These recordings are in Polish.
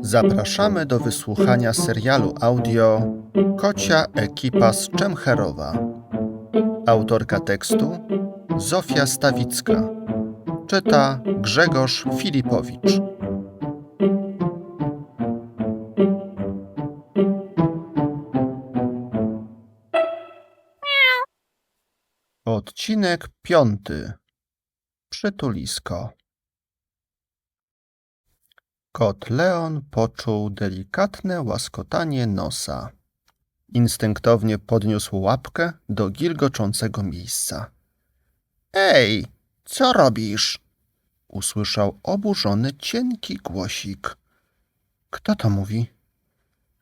Zapraszamy do wysłuchania serialu audio Kocia ekipa z Czemcherowa. Autorka tekstu Zofia Stawicka. Czyta Grzegorz Filipowicz. Odcinek piąty. Przytulisko. Kot Leon poczuł delikatne łaskotanie nosa. Instynktownie podniósł łapkę do gilgoczącego miejsca. Ej, co robisz? Usłyszał oburzony, cienki głosik. Kto to mówi?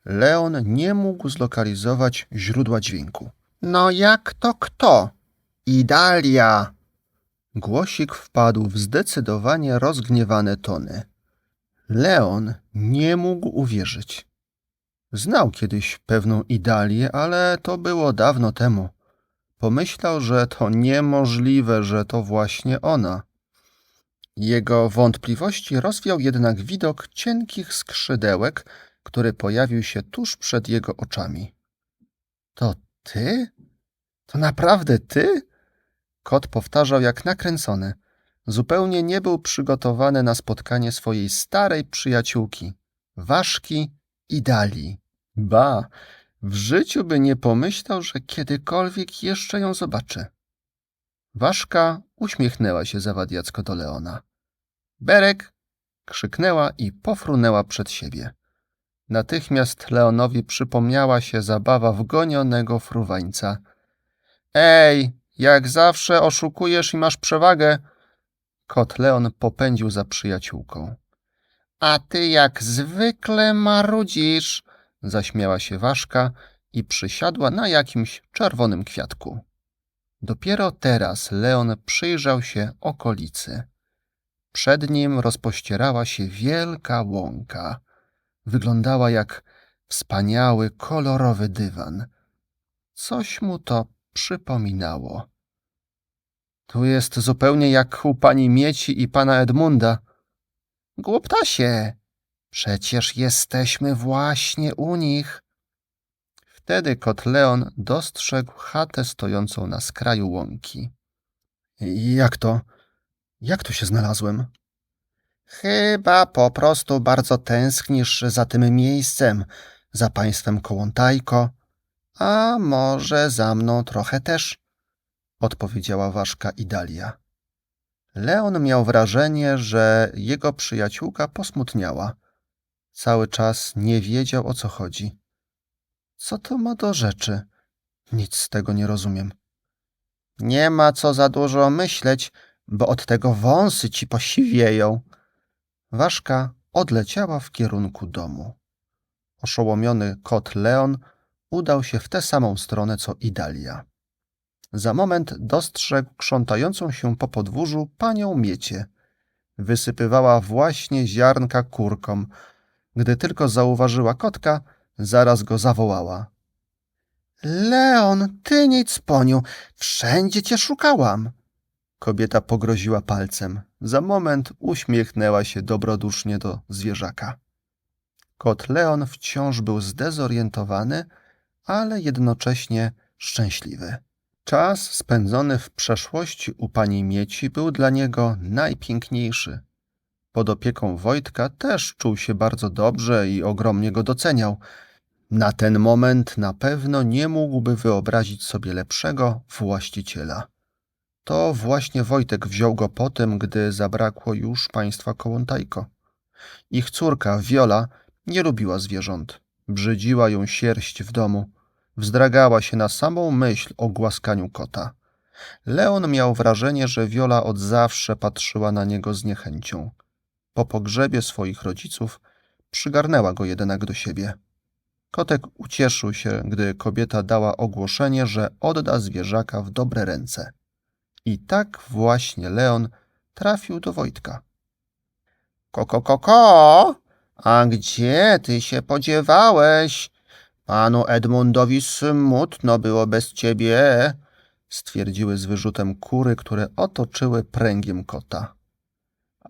Leon nie mógł zlokalizować źródła dźwięku. No jak to kto? Idalia! Głosik wpadł w zdecydowanie rozgniewane tony. Leon nie mógł uwierzyć. Znał kiedyś pewną Idalię, ale to było dawno temu. Pomyślał, że to niemożliwe, że to właśnie ona. Jego wątpliwości rozwiał jednak widok cienkich skrzydełek, który pojawił się tuż przed jego oczami. To ty? To naprawdę ty? Kot powtarzał jak nakręcony. Zupełnie nie był przygotowany na spotkanie swojej starej przyjaciółki, Ważki i Dali. Ba, w życiu by nie pomyślał, że kiedykolwiek jeszcze ją zobaczy. Ważka uśmiechnęła się zawadiacko do Leona. Berek! krzyknęła i pofrunęła przed siebie. Natychmiast Leonowi przypomniała się zabawa wgonionego fruwańca. Ej, jak zawsze oszukujesz i masz przewagę. Kot Leon popędził za przyjaciółką. A ty jak zwykle marudzisz, zaśmiała się Ważka i przysiadła na jakimś czerwonym kwiatku. Dopiero teraz Leon przyjrzał się okolicy. Przed nim rozpościerała się wielka łąka. Wyglądała jak wspaniały, kolorowy dywan. Coś mu to przypominało. Tu jest zupełnie jak u pani Mieci i pana Edmunda. Głuptasie, przecież jesteśmy właśnie u nich. Wtedy kot Leon dostrzegł chatę stojącą na skraju łąki. Jak to? Jak tu się znalazłem? Chyba po prostu bardzo tęsknisz za tym miejscem, za państwem Kołątajko, a może za mną trochę też, odpowiedziała ważka Idalia. Leon miał wrażenie, że jego przyjaciółka posmutniała. Cały czas nie wiedział, o co chodzi. Co to ma do rzeczy? Nic z tego nie rozumiem. Nie ma co za dużo myśleć, bo od tego wąsy ci posiwieją. Ważka odleciała w kierunku domu. Oszołomiony kot Leon udał się w tę samą stronę co Idalia. Za moment dostrzegł krzątającą się po podwórzu panią Miecie. Wysypywała właśnie ziarnka kurkom. Gdy tylko zauważyła kotka, zaraz go zawołała. Leon, ty nic poniu, wszędzie cię szukałam. Kobieta pogroziła palcem. Za moment uśmiechnęła się dobrodusznie do zwierzaka. Kot Leon wciąż był zdezorientowany, ale jednocześnie szczęśliwy. Czas spędzony w przeszłości u pani Mieci był dla niego najpiękniejszy. Pod opieką Wojtka też czuł się bardzo dobrze i ogromnie go doceniał. Na ten moment na pewno nie mógłby wyobrazić sobie lepszego właściciela. To właśnie Wojtek wziął go po tym, gdy zabrakło już państwa Kołątajko. Ich córka, Wiola, nie lubiła zwierząt. Brzydziła ją sierść w domu. Wzdragała się na samą myśl o głaskaniu kota. Leon miał wrażenie, że Wiola od zawsze patrzyła na niego z niechęcią. Po pogrzebie swoich rodziców przygarnęła go jednak do siebie. Kotek ucieszył się, gdy kobieta dała ogłoszenie, że odda zwierzaka w dobre ręce. I tak właśnie Leon trafił do Wojtka. Koko, koko, a gdzie ty się podziewałeś? Panu Edmundowi smutno było bez ciebie. stwierdziły z wyrzutem kury, które otoczyły pręgiem kota.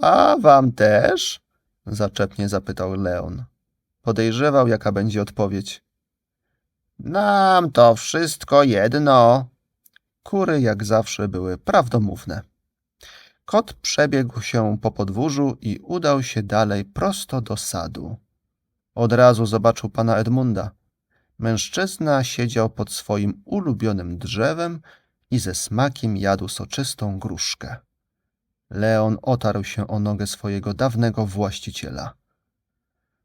A wam też? zaczepnie zapytał Leon. Podejrzewał, jaka będzie odpowiedź. Nam to wszystko jedno. Kury, jak zawsze, były prawdomówne. Kot przebiegł się po podwórzu i udał się dalej prosto do sadu. Od razu zobaczył pana Edmunda. Mężczyzna siedział pod swoim ulubionym drzewem i ze smakiem jadł soczystą gruszkę. Leon otarł się o nogę swojego dawnego właściciela.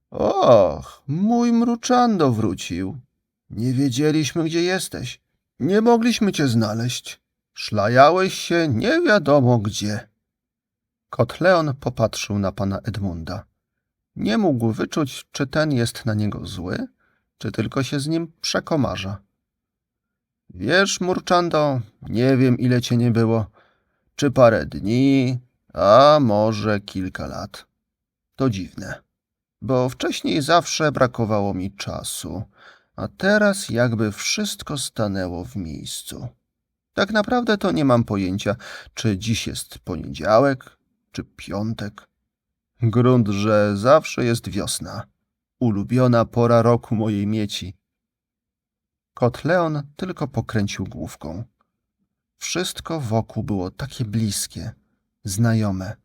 Och, mój mruczando wrócił. Nie wiedzieliśmy, gdzie jesteś. Nie mogliśmy cię znaleźć. Szlajałeś się nie wiadomo gdzie. Kot Leon popatrzył na pana Edmunda. Nie mógł wyczuć, czy ten jest na niego zły, czy tylko się z nim przekomarza. Wiesz, Murczando, nie wiem, ile cię nie było. Czy parę dni, a może kilka lat. To dziwne, bo wcześniej zawsze brakowało mi czasu, a teraz jakby wszystko stanęło w miejscu. Tak naprawdę to nie mam pojęcia, czy dziś jest poniedziałek, czy piątek. Grunt, że zawsze jest wiosna, ulubiona pora roku mojej mieci. Kot Leon tylko pokręcił główką. Wszystko wokół było takie bliskie, znajome,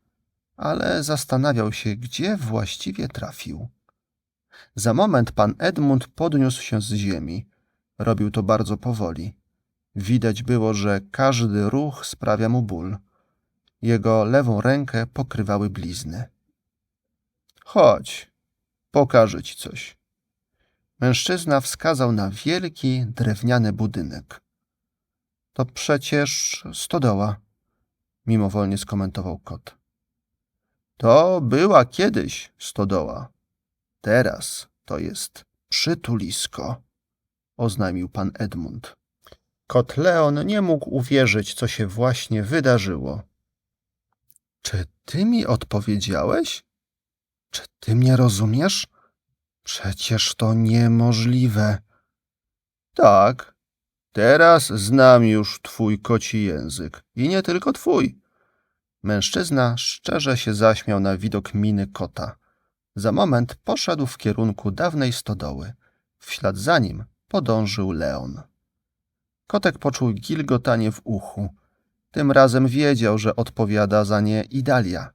ale zastanawiał się, gdzie właściwie trafił. Za moment pan Edmund podniósł się z ziemi. Robił to bardzo powoli. Widać było, że każdy ruch sprawia mu ból. Jego lewą rękę pokrywały blizny. Chodź, pokażę ci coś. Mężczyzna wskazał na wielki, drewniany budynek. To przecież stodoła, mimowolnie skomentował kot. To była kiedyś stodoła. Teraz to jest przytulisko, oznajmił pan Edmund. Kot Leon nie mógł uwierzyć, co się właśnie wydarzyło. Czy ty mi odpowiedziałeś? Czy ty mnie rozumiesz? Przecież to niemożliwe. Tak, teraz znam już twój koci język. I nie tylko twój. Mężczyzna szczerze się zaśmiał na widok miny kota. Za moment poszedł w kierunku dawnej stodoły. W ślad za nim podążył Leon. Kotek poczuł gilgotanie w uchu. Tym razem wiedział, że odpowiada za nie Idalia.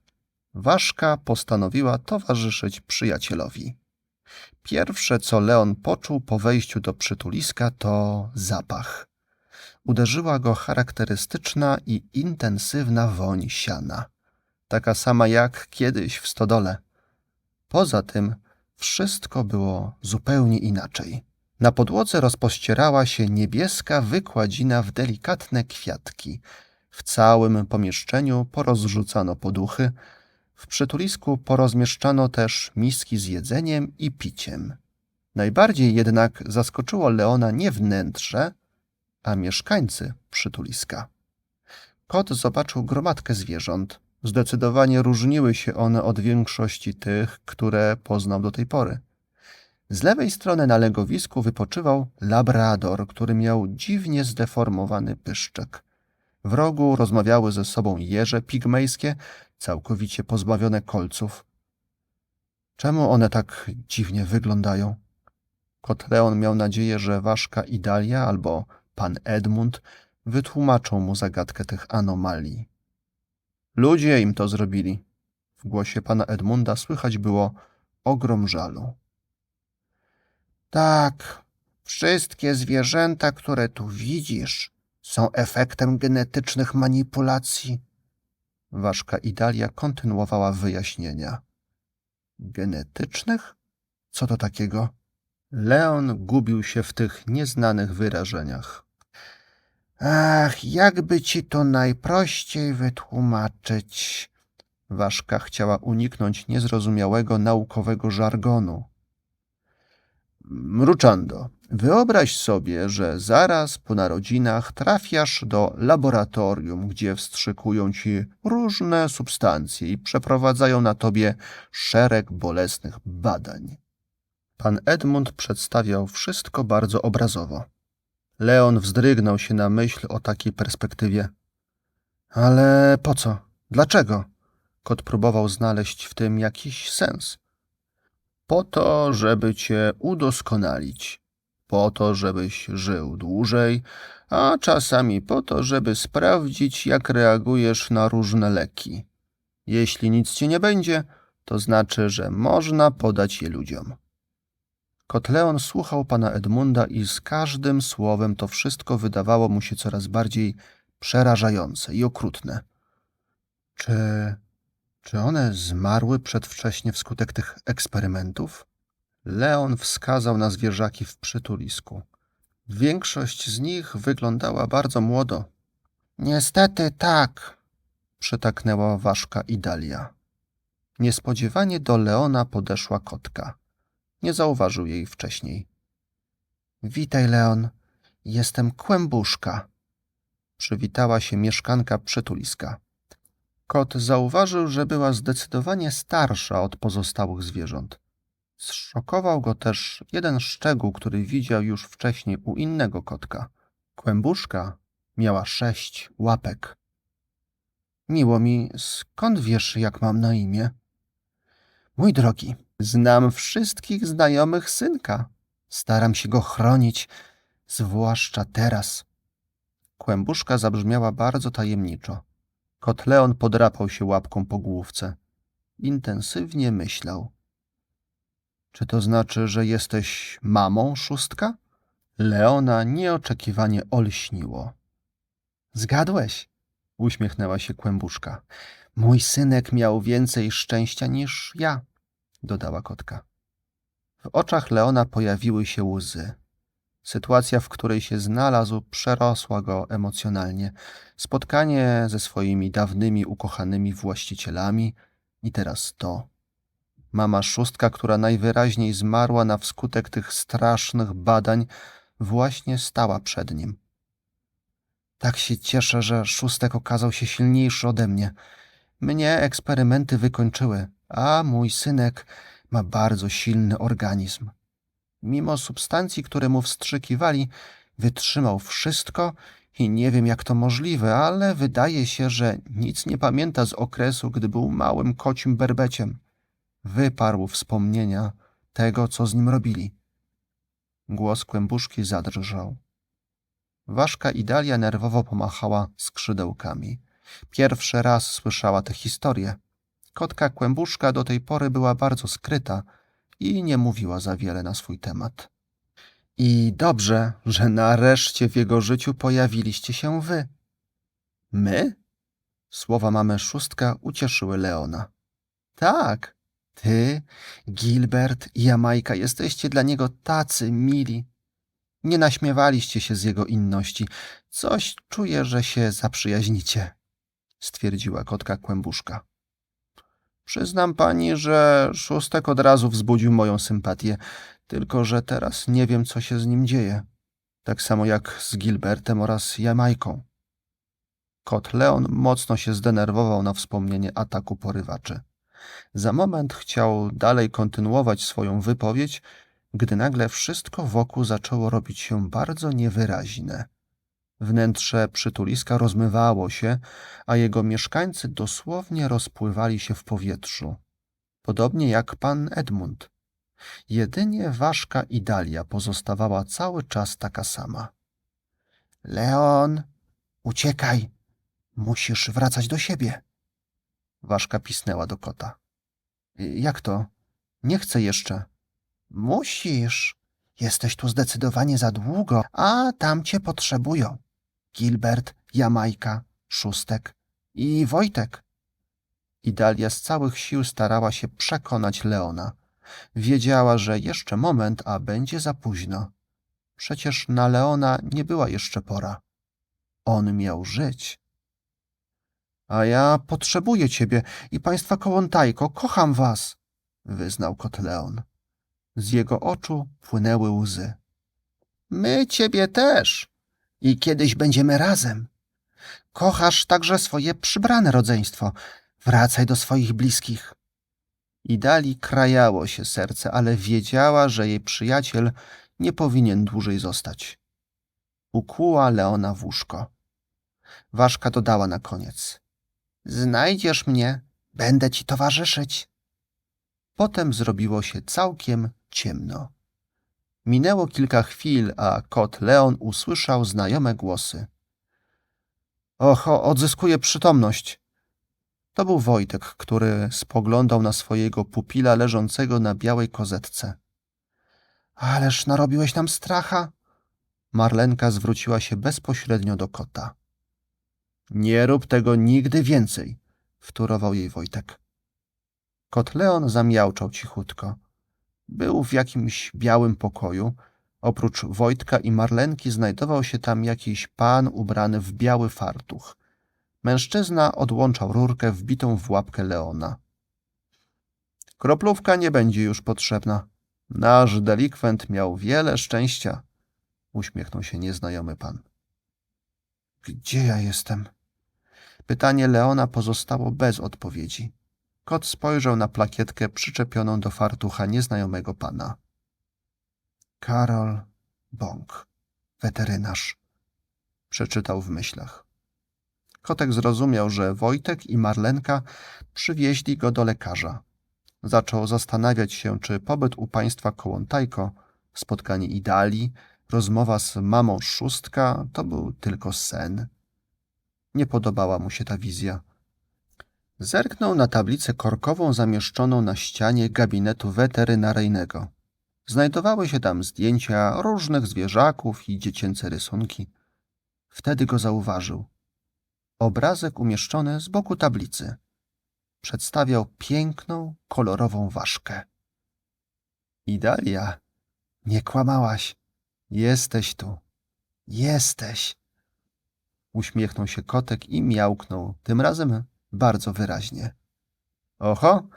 Ważka postanowiła towarzyszyć przyjacielowi. Pierwsze, co Leon poczuł po wejściu do przytuliska, to zapach. Uderzyła go charakterystyczna i intensywna woń siana. Taka sama jak kiedyś w stodole. Poza tym wszystko było zupełnie inaczej. Na podłodze rozpościerała się niebieska wykładzina w delikatne kwiatki. W całym pomieszczeniu porozrzucano poduchy, w przytulisku porozmieszczano też miski z jedzeniem i piciem. Najbardziej jednak zaskoczyło Leona nie wnętrze, a mieszkańcy przytuliska. Kot zobaczył gromadkę zwierząt. Zdecydowanie różniły się one od większości tych, które poznał do tej pory. Z lewej strony na legowisku wypoczywał labrador, który miał dziwnie zdeformowany pyszczek. W rogu rozmawiały ze sobą jeże pigmejskie, całkowicie pozbawione kolców. Czemu one tak dziwnie wyglądają? Kot Leon miał nadzieję, że Ważka Idalia albo pan Edmund wytłumaczą mu zagadkę tych anomalii. Ludzie im to zrobili. W głosie pana Edmunda słychać było ogrom żalu. Tak, wszystkie zwierzęta, które tu widzisz, są efektem genetycznych manipulacji. Ważka Idalia kontynuowała wyjaśnienia. Genetycznych? Co to takiego? Leon gubił się w tych nieznanych wyrażeniach. Ach, jakby ci to najprościej wytłumaczyć. Ważka chciała uniknąć niezrozumiałego naukowego żargonu. Mruczando, wyobraź sobie, że zaraz po narodzinach trafiasz do laboratorium, gdzie wstrzykują ci różne substancje i przeprowadzają na tobie szereg bolesnych badań. Pan Edmund przedstawiał wszystko bardzo obrazowo. Leon wzdrygnął się na myśl o takiej perspektywie. Ale po co? Dlaczego? Kot próbował znaleźć w tym jakiś sens. Po to, żeby cię udoskonalić. Po to, żebyś żył dłużej, a czasami po to, żeby sprawdzić, jak reagujesz na różne leki. Jeśli nic ci nie będzie, to znaczy, że można podać je ludziom. Kot Leon słuchał pana Edmunda i z każdym słowem to wszystko wydawało mu się coraz bardziej przerażające i okrutne. Czy, czy one zmarły przedwcześnie wskutek tych eksperymentów? Leon wskazał na zwierzaki w przytulisku. Większość z nich wyglądała bardzo młodo. Niestety tak, przytaknęła ważka Idalia. Niespodziewanie do Leona podeszła kotka. Nie zauważył jej wcześniej. Witaj, Leon. Jestem kłębuszka. Przywitała się mieszkanka przytuliska. Kot zauważył, że była zdecydowanie starsza od pozostałych zwierząt. Zszokował go też jeden szczegół, który widział już wcześniej u innego kotka. Kłębuszka miała sześć łapek. Miło mi, skąd wiesz, jak mam na imię? Mój drogi, znam wszystkich znajomych synka. Staram się go chronić, zwłaszcza teraz. Kłębuszka zabrzmiała bardzo tajemniczo. Kot Leon podrapał się łapką po główce. Intensywnie myślał. Czy to znaczy, że jesteś mamą szóstka? Leona nieoczekiwanie olśniło. Zgadłeś, uśmiechnęła się kłębuszka. Mój synek miał więcej szczęścia niż ja, dodała kotka. W oczach Leona pojawiły się łzy. Sytuacja, w której się znalazł, przerosła go emocjonalnie. Spotkanie ze swoimi dawnymi ukochanymi właścicielami i teraz to. Mama szóstka, która najwyraźniej zmarła na wskutek tych strasznych badań, właśnie stała przed nim. Tak się cieszę, że szóstek okazał się silniejszy ode mnie. Mnie eksperymenty wykończyły, a mój synek ma bardzo silny organizm. Mimo substancji, które mu wstrzykiwali, wytrzymał wszystko i nie wiem, jak to możliwe, ale wydaje się, że nic nie pamięta z okresu, gdy był małym kocim berbeciem. Wyparł wspomnienia tego, co z nim robili. Głos kłębuszki zadrżał. Ważka Idalia nerwowo pomachała skrzydełkami. Pierwszy raz słyszała tę historię. Kotka kłębuszka do tej pory była bardzo skryta i nie mówiła za wiele na swój temat. I dobrze, że nareszcie w jego życiu pojawiliście się wy. My? Słowa mamy szóstka ucieszyły Leona. Tak, ty, Gilbert i Jamajka jesteście dla niego tacy mili. Nie naśmiewaliście się z jego inności. Coś czuję, że się zaprzyjaźnicie, stwierdziła kotka kłębuszka. Przyznam pani, że szóstek od razu wzbudził moją sympatię, tylko że teraz nie wiem, co się z nim dzieje. Tak samo jak z Gilbertem oraz Jamajką. Kot Leon mocno się zdenerwował na wspomnienie ataku porywaczy. Za moment chciał dalej kontynuować swoją wypowiedź, gdy nagle wszystko wokół zaczęło robić się bardzo niewyraźne. Wnętrze przytuliska rozmywało się, a jego mieszkańcy dosłownie rozpływali się w powietrzu. Podobnie jak pan Edmund. Jedynie ważka Idalia pozostawała cały czas taka sama. Leon, uciekaj! Musisz wracać do siebie. Ważka pisnęła do kota. Jak to? Nie chcę jeszcze. Musisz. Jesteś tu zdecydowanie za długo, a tam cię potrzebują. Gilbert, Jamajka, Szóstek i Wojtek. Idalia z całych sił starała się przekonać Leona. Wiedziała, że jeszcze moment, a będzie za późno. Przecież na Leona nie była jeszcze pora. On miał żyć. A ja potrzebuję ciebie i państwa Kołątajko, kocham was, wyznał kot Leon. Z jego oczu płynęły łzy. My ciebie też i kiedyś będziemy razem. Kochasz także swoje przybrane rodzeństwo. Wracaj do swoich bliskich. I dali krajało się serce, ale wiedziała, że jej przyjaciel nie powinien dłużej zostać. Ukłuła Leona w łóżko. Ważka dodała na koniec. Znajdziesz mnie, będę ci towarzyszyć. Potem zrobiło się całkiem ciemno. Minęło kilka chwil, a kot Leon usłyszał znajome głosy. Oho, odzyskuję przytomność. To był Wojtek, który spoglądał na swojego pupila leżącego na białej kozetce. Ależ narobiłeś nam stracha. Marlenka zwróciła się bezpośrednio do kota. Nie rób tego nigdy więcej, wtórował jej Wojtek. Kot Leon zamiałczał cichutko. Był w jakimś białym pokoju. Oprócz Wojtka i Marlenki znajdował się tam jakiś pan ubrany w biały fartuch. Mężczyzna odłączał rurkę wbitą w łapkę Leona. Kroplówka nie będzie już potrzebna. Nasz delikwent miał wiele szczęścia, uśmiechnął się nieznajomy pan. Gdzie ja jestem? Pytanie Leona pozostało bez odpowiedzi. Kot spojrzał na plakietkę przyczepioną do fartucha nieznajomego pana. Karol Bąk, weterynarz, przeczytał w myślach. Kotek zrozumiał, że Wojtek i Marlenka przywieźli go do lekarza. Zaczął zastanawiać się, czy pobyt u państwa Kołątajko, spotkanie Idali, rozmowa z mamą Szóstka to był tylko sen. Nie podobała mu się ta wizja. Zerknął na tablicę korkową zamieszczoną na ścianie gabinetu weterynaryjnego. Znajdowały się tam zdjęcia różnych zwierzaków i dziecięce rysunki. Wtedy go zauważył. Obrazek umieszczony z boku tablicy. Przedstawiał piękną, kolorową ważkę. Idalia, nie kłamałaś. Jesteś tu. Jesteś. Uśmiechnął się kotek i miałknął, tym razem bardzo wyraźnie. Oho,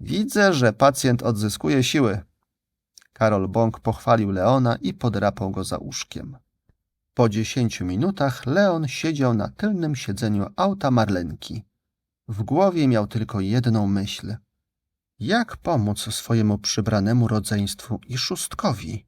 widzę, że pacjent odzyskuje siły. Karol Bąk pochwalił Leona i podrapał go za uszkiem. Po dziesięciu minutach Leon siedział na tylnym siedzeniu auta Marlenki. W głowie miał tylko jedną myśl. Jak pomóc swojemu przybranemu rodzeństwu i szóstkowi?